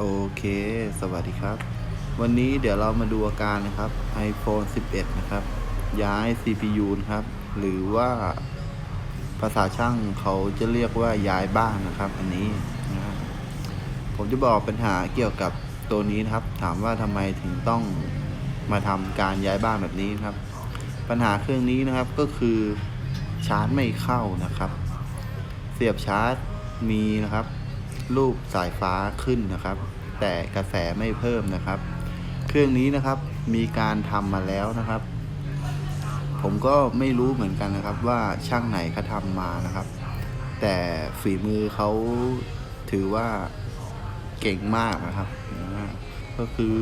โอเค สวัสดีครับ วันนี้เดี๋ยวเรามาดูอาการนะครับ iPhone 11 นะครับ ย้าย CPU นะครับ หรือว่าภาษาช่างเขาจะเรียกว่าย้ายบ้านนะครับ อันนี้นะผมจะบอกปัญหาเกี่ยวกับตัวนี้นะครับ ถามว่าทำไมถึงต้องมาทำการย้ายบ้านแบบนี้นครับ ปัญหาเครื่องนี้นะครับก็คือชาร์จไม่เข้านะครับ เสียบชาร์จมีนะครับ รูปสายฟ้าขึ้นนะครับ แต่กระแสไม่เพิ่มนะครับ เครื่องนี้นะครับมีการทำมาแล้วนะครับ ผมก็ไม่รู้เหมือนกันนะครับว่าช่างไหนเขาทำมานะครับ แต่ฝีมือเขาถือว่าเก่งมากนะครับ ก็คือ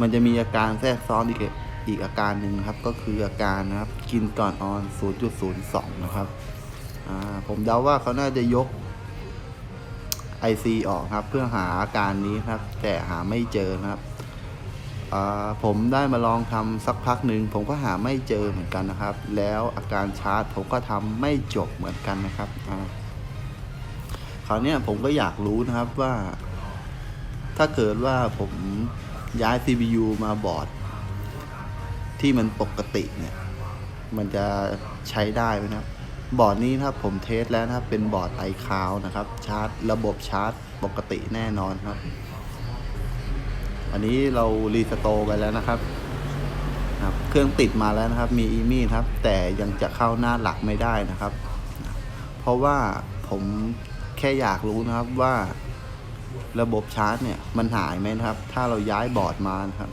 มันจะมีอาการแทรกซ้อนอีกอีกอาการหนึ่งครับก็คืออาการนะครับ กินก่อนออน 0.02 นะครับผมเดาว่าเขาน่าจะยก IC ออกครับ เพื่อหาอาการนี้ครับ แต่หาไม่เจอนะครับผมได้มาลองทำสักพักหนึ่งผมก็หาไม่เจอเหมือนกันนะครับ แล้วอาการชาร์จผมก็ทำไม่จบเหมือนกันนะครับคราวนี้ผมก็อยากรู้นะครับว่า ถ้าเกิดว่าผมย้าย CPU มาบอร์ด ที่มันปกติเนี่ย มันจะใช้ได้ไหมนะครับ บอร์ดนี้นะครับผมเทสแล้วนะครับเป็นบอร์ดไอคาวนะครับชาร์จระบบชาร์จปกติแน่นอนครับ อันนี้เรารีสโตไปแล้วนะครับครับ เครื่องติดมาแล้วนะครับ มีอีมี่ครับ แต่ยังจะเข้าหน้าหลักไม่ได้นะครับ เพราะว่าผมแค่อยากรู้นะครับว่าระบบชาร์จเนี่ยมันหายไหมนะครับ ถ้าเราย้ายบอร์ดมานะครับ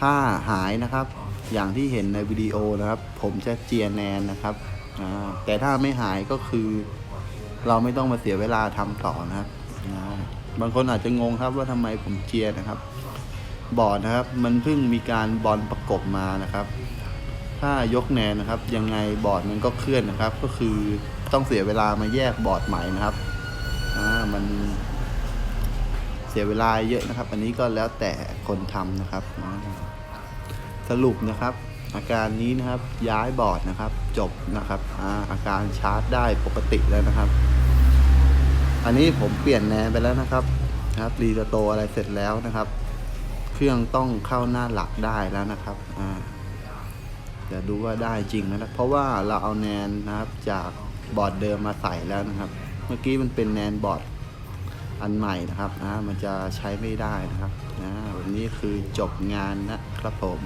ถ้าหายนะครับ อย่างที่เห็นในวิดีโอนะครับ ผมจะเจียแนนนะครับ แต่ถ้าไม่หายก็คือ เราไม่ต้องมาเสียเวลาทำต่อนะครับาบางคนอาจจะงงครับว่าทำไมผมเจียนะครับ บอร์ดนะครับ มันเพิ่งมีการบอลประกบมานะครับ ถ้ายกแนนนะครับ ยังไงบอร์ดมันก็เคลื่อนนะครับ ก็คือต้องเสียเวลามาแยกบอร์ดใหม่นะครับอ่ามันเสียเวลาเยอะนะครับ อันนี้ก็แล้วแต่คนทำนะครับ สรุปนะครับ อาการนี้นะครับย้ายบอร์ดนะครับ จบนะครับอาอาการชาร์จได้ปกติแล้วนะครับ อันนี้ผมเปลี่ยนแนนไปแล้วนะครับนะครับรีสโตอะไรเสร็จแล้วนะครับ เครื่องต้องเข้าหน้าหลักได้แล้วนะครับอ่าเดี๋ยวดูว่าได้จริงนะครับ เพราะว่าเราเอาแนนนะครับจากบอร์ดเดิมมาใส่แล้วนะครับ เมื่อกี้มันเป็นแนนบอร์ดอันใหม่นะครับนะมันจะใช้ไม่ได้นะครับนะวันนี้คือจบงานนะครับผม